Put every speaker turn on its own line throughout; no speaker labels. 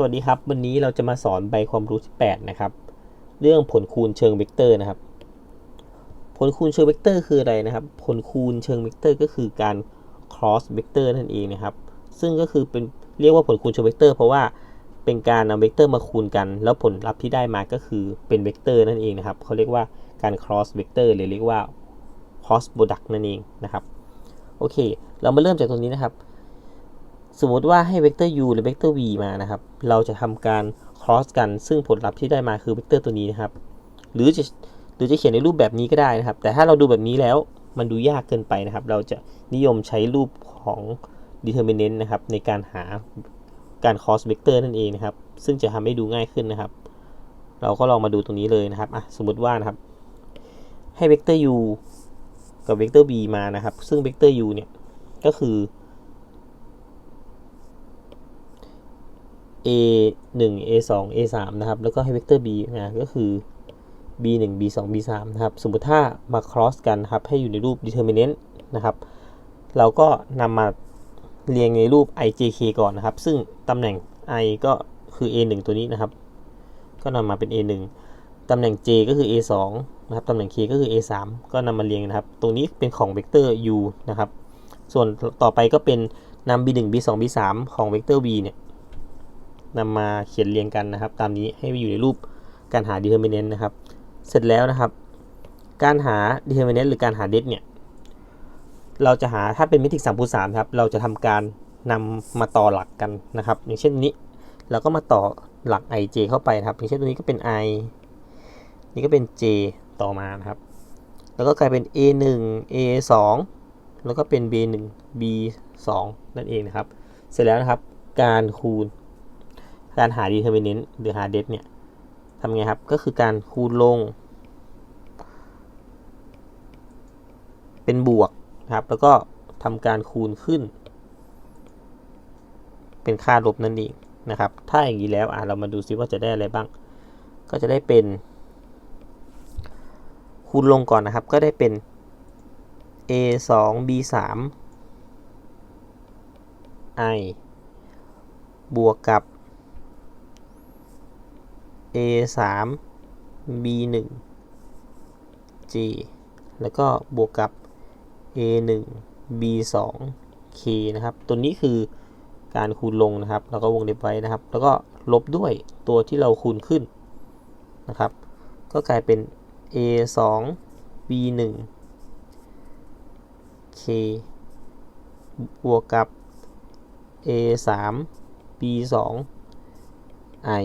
สวัสดีครับ วันนี้เราจะมาสอนใบความรู้ที่8นะครับ เรื่องผลคูณเชิงเวกเตอร์นะครับ ผลคูณเชิงเวกเตอร์คืออะไรนะครับ ผลคูณเชิงเวกเตอร์ก็คือการ cross vector นั่นเองนะครับ ซึ่งก็คือเป็นเรียกว่าผลคูณเชิงเวกเตอร์เพราะว่าเป็นการนำเวกเตอร์มาคูณกัน แล้วผลลัพธ์ที่ได้มาก็คือเป็นเวกเตอร์นั่นเองนะครับเขาเรียกว่าการ cross vector หรือเรียกว่า cross product นั่นเองนะครับ โอเค เรามาเริ่มจากตรงนี้นะครับ สมมติว่าให้เวกเตอร์ u หรือเวกเตอร์ v มานะครับ เราจะทำการ cross กัน ซึ่งผลลัพธ์ที่ได้มาคือเวกเตอร์ตัวนี้นะครับ หรือจะหรือจะเขียนในรูปแบบนี้ก็ได้นะครับ แต่ถ้าเราดูแบบนี้แล้วมันดูยากเกินไปนะครับ เราจะนิยมใช้รูปของ determinant นะครับ ในการหาการ cross vector นั่นเองนะครับ ซึ่งจะทำให้ดูง่ายขึ้นนะครับ เราก็ลองมาดูตรงนี้เลยนะครับอะสมมติว่านะครับ ให้เวกเตอร์ u กับเวกเตอร์ v มานะครับ ซึ่งเวกเตอร์ u เนี่ยก็คือ a 1 a 2 a 3นะครับ แล้วก็ให้เวกเตอร์ b นะก็คือ b 1 b 2 b 3นะครับ สมมติถ้ามา cross กันครับ ให้อยู่ในรูป determinant นะครับ เราก็นำมาเรียงในรูป i j k ก่อนนะครับ ซึ่งตำแหน่ง i ก็คือ a 1ตัวนี้นะครับ ก็นำมาเป็น a 1ตำแหน่ง j ก็คือ a 2นะครับ ตำแหน่ง k ก็คือ a 3ก็นำมาเรียงนะครับ ตรงนี้เป็นของเวกเตอร์ u นะครับ ส่วนต่อไปก็เป็นนำ b 1 b 2 b 3ของเวกเตอร์ v เนี่ย นำมาเขียนเรียงกันนะครับ ตามนี้ให้อยู่ในรูปการหา determinant นะครับ เสร็จแล้วนะครับ การหา determinant หรือการหา det เนี่ย เราจะหาถ้าเป็นเมทริก3คูณ3ครับ เราจะทำการนำมาต่อหลักกันนะครับ อย่างเช่นนี้ เราก็มาต่อหลัก ij เข้าไปนะครับ อย่างเช่นตัวนี้ก็เป็น i นี่ก็เป็น j ต่อมานะครับ แล้วก็กลายเป็น a 1 a 2แล้วก็เป็น b 1 b 2นั่นเองนะครับ เสร็จแล้วนะครับ การคูณ การหา determinant หรือหา det เนี่ยทำไงครับ ก็คือการคูณลง เป็นบวกนะครับ แล้วก็ทำการคูณขึ้น เป็นค่าลบนั่นเองนะครับ ถ้าอย่างนี้แล้วอะเรามาดูซิว่าจะได้อะไรบ้าง ก็จะได้เป็น คูณลงก่อนนะครับ ก็ได้เป็น a 2 b 3 i บวกกับ a 3 b 1 g แล้วก็บวกกับ a 1 b 2 k นะครับ ตัวนี้คือการคูณลงนะครับ แล้วก็วงเล็บไว้นะครับ แล้วก็ลบด้วยตัวที่เราคูณขึ้นนะครับ ก็กลายเป็น a 2 b 1 k บวกกับ a 3 b 2 i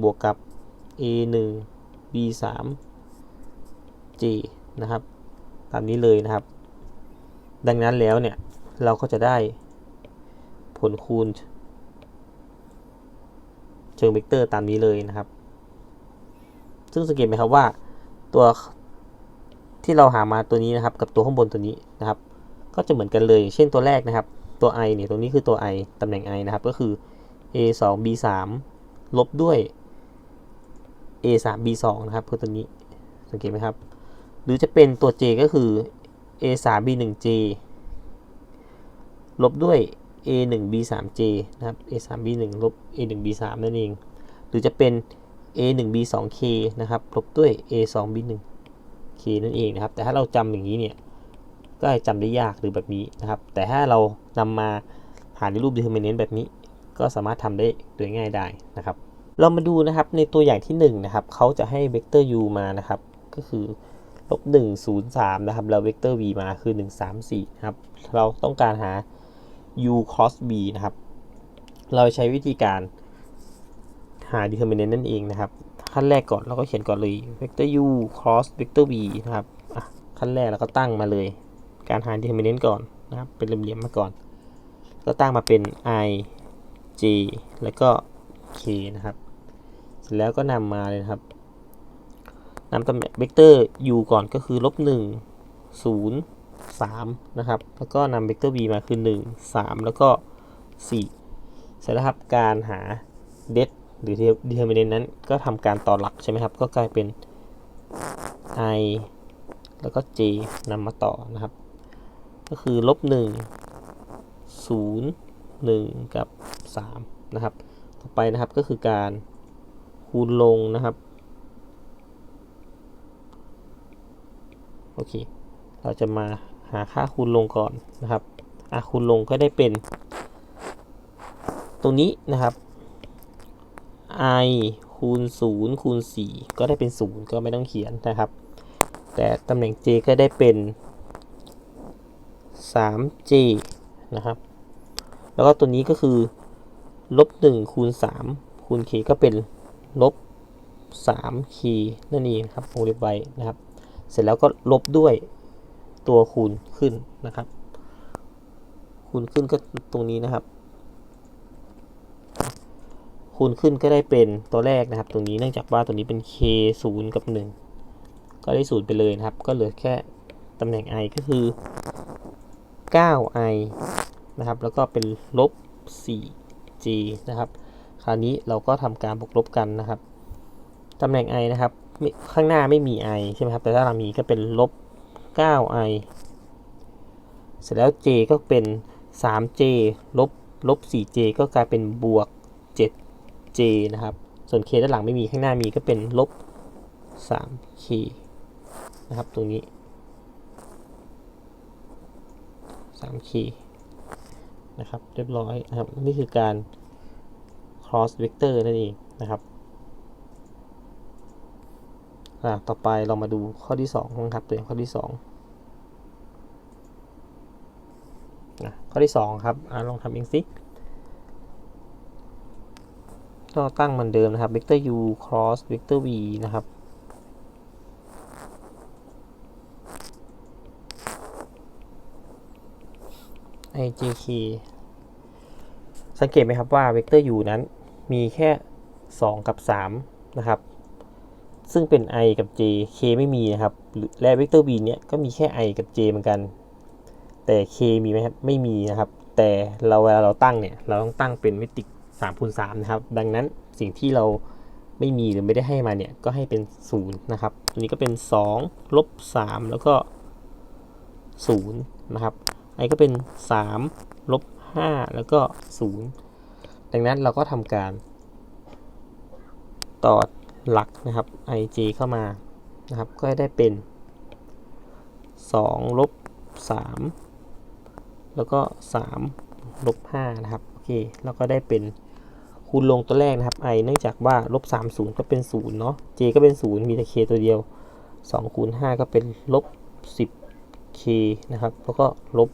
บวกกับ a 1 b 3 g นะครับ ตามนี้เลยนะครับ ดังนั้นแล้วเนี่ย เราก็จะได้ผลคูณ เชิงเวกเตอร์ตามนี้เลยนะครับ ซึ่งสังเกตไหมครับว่าตัวที่เราหามาตัวนี้นะครับ กับตัวข้างบนตัวนี้นะครับ ก็จะเหมือนกันเลยเช่นตัวแรกนะครับ ตัว i เนี่ยตรงนี้คือตัว i ตำแหน่ง i นะครับ ก็คือ a 2 b 3ลบด้วย a 3 b 2นะครับคือตัวนี้สังเกตไหมครับ หรือจะเป็นตัว j ก็คือ a 3 b 1 j ลบด้วย a 1 b 3 j นะครับ a 3 b 1ลบ a 1 b 3นั่นเอง หรือจะเป็น a 1 b 2 k นะครับ ลบด้วย a 2 b 1 k นั่นเองนะครับ แต่ถ้าเราจำอย่างนี้เนี่ย ก็จำได้ยากหรือแบบนี้นะครับ แต่ถ้าเรานำมาหาในรูป determinant แบบนี้ ก็สามารถทำได้โดยง่ายได้นะครับ เรามาดูนะครับในตัวอย่างที่1นะครับเขาจะให้เวกเตอร์ u มานะครับ ก็คือลบ1 0 3นะครับแล้วเวกเตอร์ v มาคือ 1 3 4นะครับเราต้องการหา u cross v นะครับ เราใช้วิธีการหา determinant นั่นเองนะครับ ขั้นแรกก่อนเราก็เขียนก่อนเลย vector u cross vector v นะครับขั้นแรกเราก็ตั้งมาเลย การหา determinant ก่อนนะครับ เป็นเหลี่ยมๆมาก่อน ก็ตั้งมาเป็น i j แล้วก็ k นะครับ เสร็จแล้วก็นำมาเลยครับนำตำแหน่งเวกเตอร์ u ก่อนก็คือลบ1 0 3 นะครับ แล้วก็นำเวกเตอร์ v มาคือ 1 3 แล้วก็ 4 เสร็จแล้วครับ การหา det หรือ determinant นั้นก็ทำการต่อหลักใช่ไหมครับ ก็กลายเป็น i แล้วก็ j นำมาต่อนะครับ ก็คือลบ1 0 1 กับ 3 นะครับ ต่อไปนะครับก็คือการ คูณลงนะครับ โอเค เราจะมาหาค่าคูณลงก่อนนะครับอะคูณลงก็ได้เป็น ตรงนี้นะครับ i คูณ0คูณ4ก็ได้เป็น 0 ก็ไม่ต้องเขียนนะครับ แต่ตำแหน่ง j ก็ได้เป็น 3j นะครับ แล้วก็ตัวนี้ก็คือลบ1คูณ3คูณ k ก็เป็น ลบ 3k นั่นเองครับวงเล็บไว้นะครับ เสร็จแล้วก็ลบด้วยตัวคูณขึ้นนะครับ คูณขึ้นก็ตรงนี้นะครับ คูณขึ้นก็ได้เป็นตัวแรกนะครับ ตรงนี้เนื่องจากว่าตัวนี้เป็น k 0 กับ 1 ก็ได้ศูนย์ไปเลยนะครับ ก็เหลือแค่ตำแหน่ง i ก็คือ 9i นะครับ แล้วก็เป็นลบ 4g นะครับ คราวนี้เราก็ทำการบวกลบกันนะครับตำแหน่ง i นะครับข้างหน้าไม่มี i ใช่ไหมครับ แต่ถ้าเรามีก็เป็นลบ 9i เสร็จแล้ว j ก็เป็น 3j ลบลบ 4j ก็กลายเป็นบวก 7j นะครับ ส่วน k ด้านหลังไม่มีข้างหน้ามีก็เป็นลบ 3k นะครับ ตรงนี้ 3k นะครับ เรียบร้อยนะครับ นี่คือการ cross vector นั่นเองนะครับอ่าต่อไปเรามาดูข้อที่2บ้างครับตัวอย่างข้อที่2นะข้อที่2ครับอ่าลองทำเองสิก็ตั้งเหมือนเดิมนะครับ vector u cross vector v นะครับ ijk สังเกตไหมครับว่า vector u นั้น มีแค่ 2 กับ 3 นะครับ ซึ่งเป็น i กับ j k ไม่มีนะครับและ vector v เนี่ยก็มีแค่ i กับ j เหมือนกัน แต่ k มีไหมครับ ไม่มีนะครับ แต่เราเวลาเราตั้งเนี่ย เราต้องตั้งเป็นเมิติ3คูณ3นะครับ ดังนั้นสิ่งที่เราไม่มีหรือไม่ได้ให้มาเนี่ย ก็ให้เป็น 0 นะครับตัวนี้ก็เป็น 2 ลบ 3 แล้วก็ 0 นะครับ i ก็เป็น 3 ลบ 5 แล้วก็ 0 ดังนั้นเราก็ทำการต่อหลักนะครับ ij เข้ามานะครับ ก็ได้เป็น2ลบ3แล้วก็3ลบ5นะครับ โอเค แล้วก็ได้เป็นคูณลงตัวแรกนะครับ i เนื่องจากว่าลบ3 0 ก็เป็น 0 เนาะ j ก็เป็น 0 มีแต่ k ตัวเดียว2คูณ5ก็เป็นลบ 10 k นะครับ แล้วก็ลบ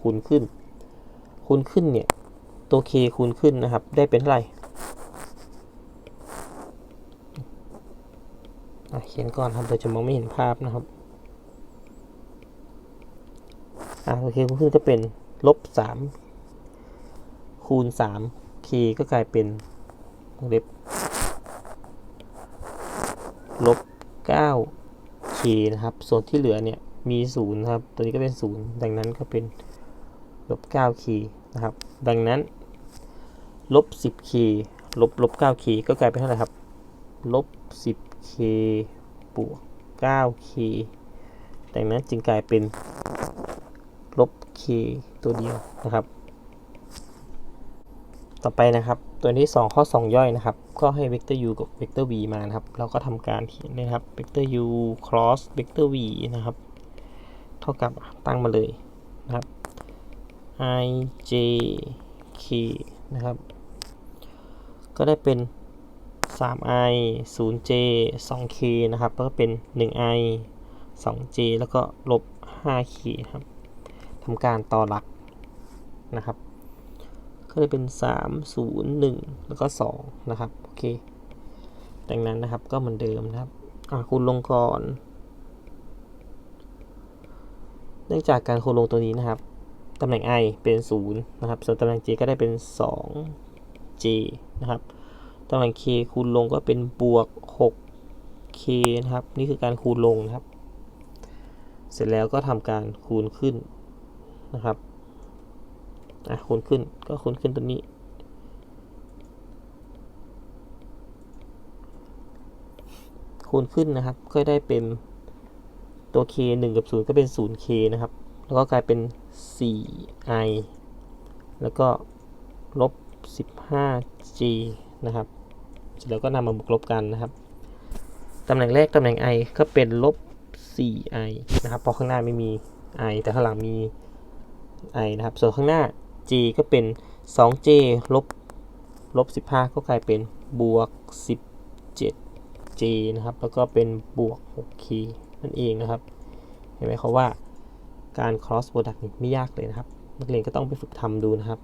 คูณขึ้น คูณขึ้นเนี่ย ตัว k คูณขึ้นนะครับ ได้เป็นเท่าไหร่เขียนก่อนครับเดี๋ยวจะมองไม่เห็นภาพนะครับอ่าโอเคคูณขึ้นก็เป็นลบสามคูณสาม k ก็กลายเป็นวงเล็บลบเก้า k นะครับ ส่วนที่เหลือเนี่ยมีศูนย์ครับ ตัวนี้ก็เป็นศูนย์ดังนั้นก็เป็นลบเก้า k นะครับ ดังนั้น ลบสิบ k ลบลบเก้า k ก็กลายเป็นเท่าไหร่ครับ ลบสิบ k บวกเก้า k ดังนั้นจึงกลายเป็นลบ k ตัวเดียวนะครับ ต่อไปนะครับ ตัวที่ 2 ข้อ 2 ย่อยนะครับ ก็ให้ vector u กับ vector v มานะครับ เราก็ทำการเขียนนะครับ vector u cross vector v นะครับ เท่ากับตั้งมาเลยนะครับ i j k นะครับ ก็ได้เป็น 3i 0j 2k นะครับแล้วก็เป็น 1i 2j แล้วก็ลบ 5k ครับทำการต่อหลักนะครับ ก็เลยเป็น 3 0 1 แล้วก็ 2 นะครับ โอเค ดังนั้นนะครับก็เหมือนเดิมนะครับอะคูณลงก่อน เนื่องจากการคูณลงตัวนี้นะครับ ตำแหน่ง i เป็น 0 นะครับ ส่วนตำแหน่ง j ก็ได้เป็น j นะครับตำแหน่ง k คูณลงก็เป็นบวก 6k นะครับ นี่คือการคูณลงนะครับ เสร็จแล้วก็ทำการคูณขึ้นนะครับอะคูณขึ้นก็คูณขึ้นตัวนี้คูณขึ้นนะครับ ก็ได้เป็นตัว k 1 กับ 0 ก็เป็น 0k นะครับ แล้วก็กลายเป็น 4i แล้วก็ลบ 15g นะครับ เสร็จแล้วก็นำมาบวกลบกันนะครับตำแหน่งแรกตำแหน่ง i ก็เป็นลบ 4i นะครับเพราะข้างหน้าไม่มี i แต่ข้างหลังมี i นะครับ ส่วนข้างหน้า j ก็เป็น 2j ลบลบ 15 ก็กลายเป็นบวก 17j นะครับ แล้วก็เป็นบวก 6k นั่นเองนะครับ เห็นไหมครับว่าการ cross product นี่ไม่ยากเลยนะครับ นักเรียนก็ต้องไปฝึกทำดูนะครับ